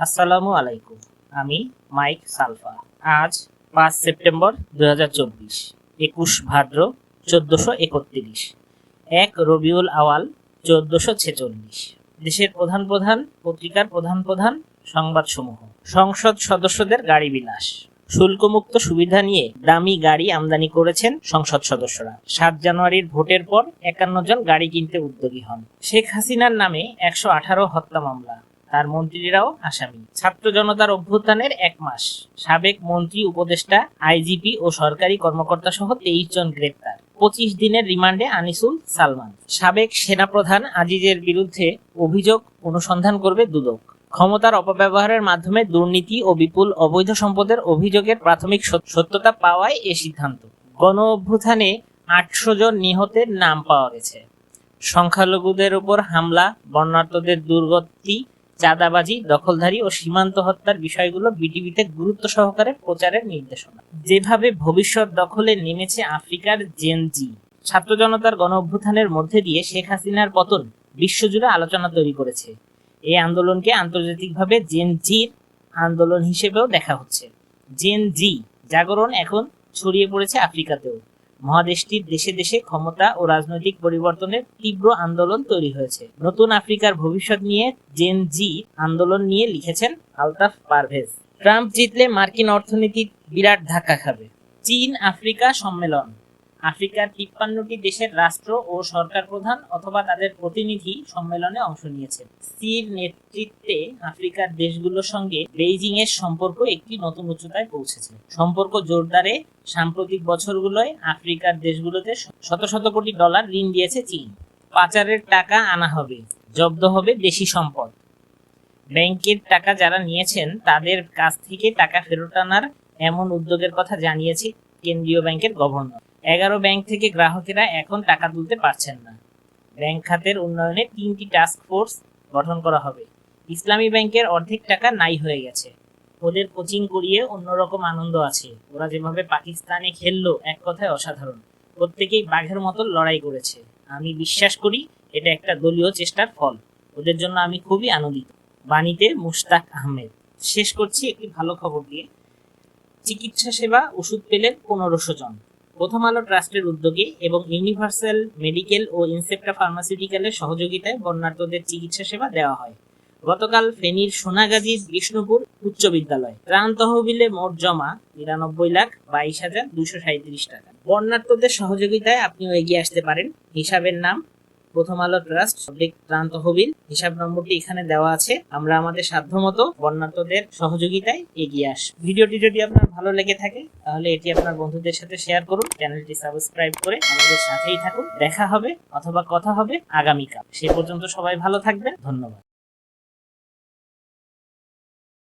আসসালামু আলাইকুম, আমি মাইক সালফা। আজ পাঁচ সেপ্টেম্বর দু হাজার চব্বিশ, একুশ ভাদ্র চোদ্দশো একত্রিশ, এক রবিউল আওয়াল চোদ্দশো ছেচল্লিশ। দেশের প্রধান প্রধান, পত্রিকার প্রধান প্রধান সংবাদসমূহ। সংসদ সদস্যদের গাড়ি বিলাস। শুল্কমুক্ত সুবিধা নিয়ে দামি গাড়ি আমদানি করেছেন সংসদ সদস্যরা। সাত জানুয়ারির ভোটের পর একান্ন জন গাড়ি কিনতে উদ্যোগী হন। শেখ হাসিনার নামে একশো আঠারো হত্যা মামলা। তার মন্ত্রীরাও আসামি। ছাত্র জনতার অভ্যুত্থানের এক মাস। সাবেক মন্ত্রী, উপদেষ্টা, আইজিপি ও সরকারি কর্মকর্তা সহ তেইশ জন গ্রেপ্তার। পঁচিশ দিনের রিমান্ডে আনিসুল সালমান। সাবেক সেনাপ্রধান আজিজের বিরুদ্ধে অভিযোগ অনুসন্ধান করবে দুদক। ক্ষমতার অপব্যবহারের মাধ্যমে দুর্নীতি ও বিপুল অবৈধ সম্পদের অভিযোগের প্রাথমিক সত- সত্যতা পাওয়ায় এ সিদ্ধান্ত। গণ অভ্যুত্থানে আটশো জন নিহতের নাম পাওয়া গেছে। সংখ্যালঘুদের উপর হামলা বর্ণাঢ্যদের দুর্গতি চাঁদাবাজি, দখলধারী ও সীমান্ত হত্যার বিষয়গুলো বিটিভিতে গুরুত্ব সহকারে প্রচারের নির্দেশনা। যেভাবে ভবিষ্যৎ দখলে নেমেছে আফ্রিকার জেনজি ছাত্র জনতার গণ অভ্যুত্থানের মধ্যে দিয়ে শেখ হাসিনার পতন বিশ্বজুড়ে আলোচনা তৈরি করেছে। এই আন্দোলনকে আন্তর্জাতিকভাবে জেন জির আন্দোলন হিসেবেও দেখা হচ্ছে। জেন জি, জাগরণ এখন ছড়িয়ে পড়েছে আফ্রিকাতেও। মহাদেশটির দেশে দেশে ক্ষমতা ও রাজনৈতিক পরিবর্তনের তীব্র আন্দোলন তৈরি হয়েছে। নতুন আফ্রিকার ভবিষ্যৎ নিয়ে জেন জি আন্দোলন নিয়ে লিখেছেন আলতাফ পারভেজ। ট্রাম্প জিতলে মার্কিন অর্থনীতি বিরাট ধাক্কা খাবে। চীন আফ্রিকা সম্মেলন। আফ্রিকার তিপ্পান্নটি দেশের রাষ্ট্র ও সরকার প্রধান অথবা তাদের প্রতিনিধি সম্মেলনে অংশ নিয়েছে সির নেতৃত্বে আফ্রিকার দেশগুলোর সঙ্গে বেইজিং এর সম্পর্ক একটি নতুন উচ্চতায় পৌঁছেছে। সম্পর্ক জোরদারে সাম্প্রতিক বছরগুলোয় আফ্রিকার দেশগুলোতে শত শত কোটি ডলার ঋণ দিয়েছে চীন। পাচারের টাকা আনা হবে, জব্দ হবে দেশি সম্পদ। ব্যাংকের টাকা যারা নিয়েছেন, তাদের কাছ থেকে টাকা ফেরত আনার এমন উদ্যোগের কথা জানিয়েছে কেন্দ্রীয় ব্যাংকের গভর্নর। এগারো ব্যাংক থেকে গ্রাহকেরা এখন টাকা তুলতে পারছেন না। ব্যাংক খাতের উন্নয়নে তিনটি টাস্ক ফোর্স গঠন করা হবে। ইসলামী ব্যাংকের অর্ধেক টাকা নাই হয়ে গেছে। ওদের কোচিং করিয়ে অন্যরকম আনন্দ আছে। ওরা যেভাবে পাকিস্তানে খেললো, এক কথায় অসাধারণ। প্রত্যেকেই বাঘের মতো লড়াই করেছে। আমি বিশ্বাস করি এটা একটা দলীয় চেষ্টার ফল। ওদের জন্য আমি খুবই আনন্দিত। বাণীতে মুশতাক আহমেদ। শেষ করছি একটি ভালো খবর দিয়ে। চিকিৎসা সেবা ওষুধ পেলেন পনেরোশো জন। প্রথম আলো ট্রাস্টের উদ্যোগে এবং ইউনিভার্সাল মেডিকেল ও ইনসেপ্টা ফার্মাসিউটিক্যালের সহযোগিতায় বন্যার্থদের চিকিৎসা সেবা দেওয়া হয়। গতকাল ফেনীর সোনাগাজীর বিষ্ণুপুর উচ্চ বিদ্যালয়। ত্রাণ তহবিলে মোট জমা নিরানব্বই লাখ বাইশ হাজার দুশো সাঁত্রিশ টাকা। বন্যার্থদের সহযোগিতায় আপনিও এগিয়ে আসতে পারেন। হিসাবের নাম প্রথম আলো ট্রাস্ট পাবলিক ত্রাণ তহবিল, হিসাব নম্বরটি এখানে দেওয়া আছে। আমরা আমাদের সাধ্যমতো বন্যার্থদের সহযোগিতায় এগিয়ে আস ভিডিওটি যদি আপনার ভালো লেগে থাকে, তাহলে এটি আপনার বন্ধুদের সাথে শেয়ার করুন চ্যানেলটি সাবস্ক্রাইব করে আমাদের সাথেই থাকুন। দেখা হবে অথবা কথা হবে আগামীকাল। সে পর্যন্ত সবাই ভালো থাকবেন। ধন্যবাদ।